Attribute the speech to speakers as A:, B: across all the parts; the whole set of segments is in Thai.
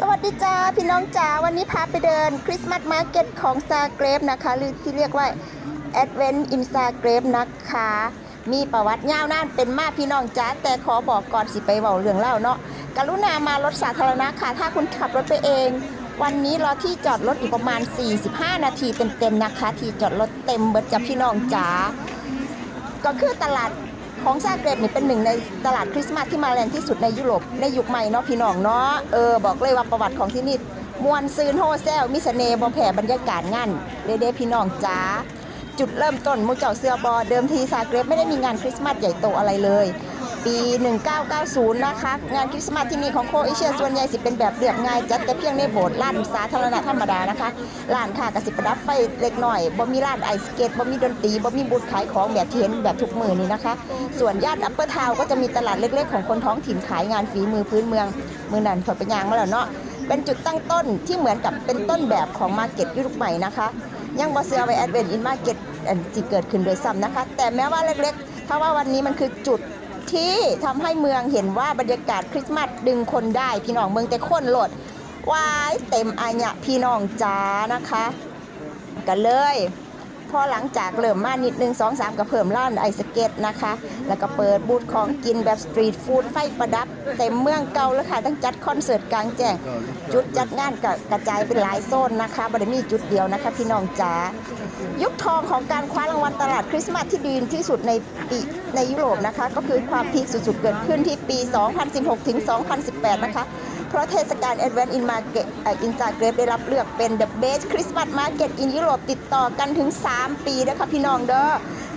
A: สวัสดีจ้าพี่น้องจ๋าวันนี้พาไปเดินคริสต์มาสมาร์เก็ตของซาเกรฟนะคะ หรือที่เรียกว่า Advent in ซาเกรฟนะคะ มีประวัติยาวนานเป็นมากพี่น้องจ๋าแต่ขอบอกก่อนสิไปเว้าเรื่องเล่าเนาะกรุณามารถสาธารณะค่ะ ถ้าคุณขับรถไปเอง วันนี้รอที่จอดรถอีกประมาณ 45 นาทีเต็มๆนะคะ ที่จอดรถเต็มเบิดจ้ะพี่น้องจ๋าก็คือตลาด ของซาเกรบนี่เป็นหนึ่งในตลาดคริสต์มาสที่มาแรงที่สุดในยุโรปในยุคใหม่เนาะพี่น้องเนาะเออบอกเลยว่าประวัติของที่นี่มวนซืนโฮเซลมิสเน่บอแผ่บรรยากาศงานเด้ๆพี่น้องจ้าจุดเริ่มต้นมูเจ้าเสื้อบอเดิมทีซาเกรบไม่ได้มีงานคริสต์มาสใหญ่โตอะไรเลย ปี 1990 นะคะ งานคริสต์มาสที่นี่ของโคเอเชียส่วนใหญ่สิเป็นแบบเรียบง่าย จัดแต่เพียงในโบสถ์ร้านสาธารณะธรรมดานะคะร้านค้ากสิประดับไฟเล็กน้อยบ่มีร้านไอสเกตบ่มีดนตรีบ่มีบูธขายของแบบที่เห็นแบบทุกมือนี่นะคะ ส่วนย่านอัปเปอร์ทาวก็จะมีตลาดเล็กๆ ของคนท้องถิ่นขายงานฝีมือพื้นเมืองมือนันผลเป็นยางมาแล้วเนาะเป็นจุดตั้งต้นที่เหมือนกับเป็นต้นแบบของมาร์เก็ตยุคใหม่นะคะยังบอเซียไวแอดเวนอินมาร์เก็ตที่เกิดขึ้นโดยซ้ำนะคะ แต่แม้ว่าเล็กๆ ถ้าว่าวันนี้มันคือจุด ที่ทำให้เมืองเห็นว่าบรรยากาศคริสต์มาสดึงคนได้ พี่น้องเมืองแต่คนโหลดวายเต็มอาญะพี่น้องจ้านะคะ กันเลย พอหลังจากเริ่มมานิดนึงสองสามก็เพิ่มร้านไอสเก็ตนะคะ แล้วก็เปิดบูธของกินแบบสตรีทฟู้ดไฟประดับเต็มเมืองเก่าแล้วค่ะตั้งจัดคอนเสิร์ตกลางแจ้งจุดจัดงานกกระจายเป็นหลายโซนนะคะบริมีจุดเดียวนะคะพี่น้องจ๋ายุคทองของการคว้ารางวัลตลาดคริสต์มาสที่ดีที่สุดในปีในยุโรปนะคะ ก็คือความพีคสุดๆเกิดขึ้นที่ปี 2016 ถึง 2018 นะคะ ราะเทศกาล Advent in Market อ่อ in Zagreb ได้รับเลือกเป็น The Best Christmas Market in Europe ติดต่อกันถึง 3 ปีนะคะพี่น้องเด้อ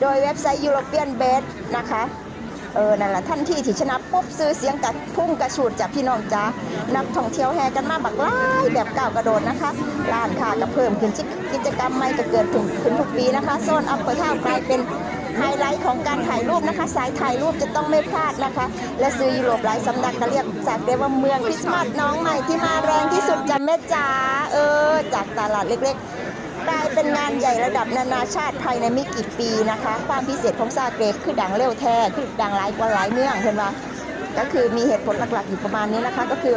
A: โดยเว็บไซต์ European Best นะคะเออ นั่นแหละท่านที่ที่ชนะปุ๊บซื้อเสียงกัดพุ่งกระฉูดจากพี่น้องจ้านักท่องเที่ยวแห่กันมาบักไล่แบบก้าวกระโดดนะคะร้านค้าก็เพิ่มขึ้นกิจกรรมใหม่ก็เกิดขึ้นขึ้นทุกปีนะคะโซนอัปเปอร์ทาวกลายเป็น ไฮไลท์ของการถ่ายรูปนะคะ สายถ่ายรูปจะต้องไม่พลาดนะคะ และซื้อยุโรปหลายสำนักก็เรียกจากเรียกว่าเมืองคริสต์มาสน้องใหม่ที่มาแรงที่สุดจ้ะแม่จ๋าเออ จากตลาดเล็กๆกลายเป็นงานใหญ่ระดับนานาชาติภายในไม่กี่ปีนะคะ ความพิเศษของซาเกรบคือดังเร็วแท้คือดังหลายกว่าหลายเมืองเห็นปะก็คือมีเหตุผลหลักๆอยู่ประมาณนี้นะคะก็คือ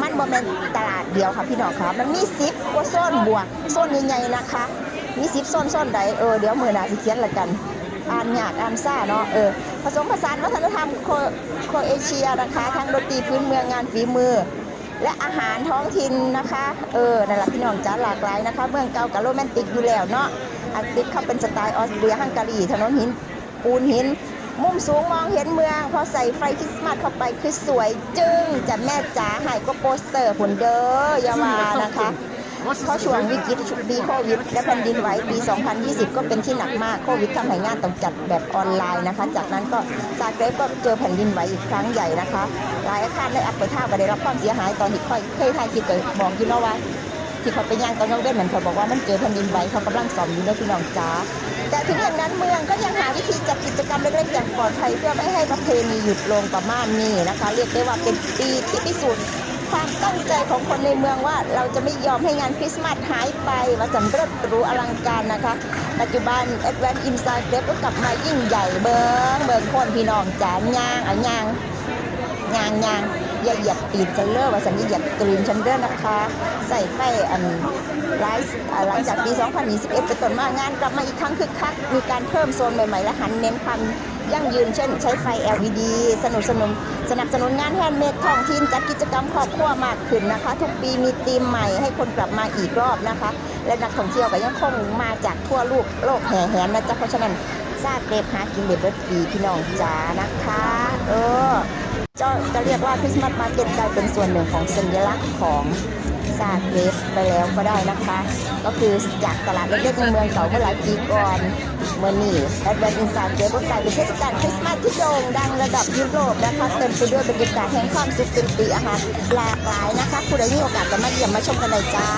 A: มันบ่แม่นตลาดเดียวค่ะพี่น้องค่ะ มันมีซิปกว่าโซนบวกโซนใหญ่ๆนะคะ มีซิปโซนโซนใดเออเดี๋ยวมือหนาสิเขียนละกัน อ่านยากอ่านซ่าเนาะเออผสมผสานวัฒนธรรมโคโคเอเชียนะคะทั้งดนตรีพื้นเมืองงานฝีมือ และอาหารท้องถิ่นนะคะเออนั่นแหละพี่น้องจ้าหลากหลายนะคะ เมืองเก่ากับโรแมนติกอยู่แล้วเนาะอังกฤษเขาเป็นสไตล์ออสเตรียฮังการีถนนหินปูนหิน มุมสูงมองเห็นเมือง พอใส่ไฟคริสต์มาสเข้าไปคือสวยจึ้งจะแม่จ๋าหายก็โปสเตอร์ผลเด้ออยาวานะคะ เขาช่วงวิกฤตชุปีโควิด และแผ่นดินไหวปี 2020 ก็เป็นที่หนักมากโควิดทำให้งานต้องจัดแบบออนไลน์นะคะ จากนั้นก็ซาเกรบก็เจอแผ่นดินไหวอีกครั้งใหญ่นะคะหลายอาคารในอัปเปอร์ท่าก็ได้รับความเสียหายตอนที่ค่อยเคยถ่ายคลิปไปบอกอยู่เนาะว่าที่เขาไปย่างตอนน้องเว้นเหมือนเขาบอกว่ามันเจอแผ่นดินไหวเขากำลังซ่อมอยู่ในพี่น้องจ้าแต่ถึงอย่างนั้นเมืองก็ยังหาวิธีจัดกิจกรรมเล็กๆอย่างปลอดภัยเพื่อไม่ให้ประเพณีหยุดลงประมาณนี้นะคะ เรียกได้ว่าเป็นปีที่พิสูจน์ ความตั้งใจของคนในเมืองว่า เราจะไม่ยอมให้งานคริสต์มาสหายไปมาสำเร็จรู้อลังการนะคะ ปัจจุบัน Advent in Zagreb ก็กลับมายิ่งใหญ่เบิงเบิงคนพี่น้องจ๋ายางอะยางยางยางอย่าเหยียบตีนฉันเลอว่าฉันจะเหยียบตีนฉันเด้อนะคะ ใส่ไฟอันไลฟ์อ่าหลังจากปี 2021เป็นต้นมางานกลับมาอีกครั้งคึกคักมีการเพิ่มโซนใหม่ๆและหันเน้นความ ยั่งยืนเช่น ใช้ไฟ LED สนุนสนุนสนับสนุนงานแฮนด์เมดท้องถิ่นจัดกิจกรรมครอบครัวมากขึ้นนะคะ ทุกปีมีธีมใหม่ให้คนกลับมาอีกรอบนะคะ และนักท่องเที่ยวก็ยังคงมาจากทั่วโลกโลกแห่แหนนะจ๊ะเพราะฉะนั้นซาเกรบหากินเด็ดเบิดปีพี่น้องจ๋านะคะ เออจะจะเรียกว่าคริสต์มาสมาร์เก็ตกลายเป็นส่วนหนึ่งของสัญลักษณ์ของซาเกรบไปแล้วก็ได้นะคะ ก็คือจากตลาดเล็กๆในเมืองเก่าเมื่อหลายปีก่อน เมื่อนี่แอดแวนอินซาเกรบก็กลายเป็นเทศกาลคริสต์มาสที่โด่งดังระดับยุโรปนะคะเต็มไปด้วยบรรยากาศแห่งความสุขตื่นตีอาหารหลากหลายนะคะคุณได้มีโอกาสจะมาเยี่ยมมาชมกันเลยจ้า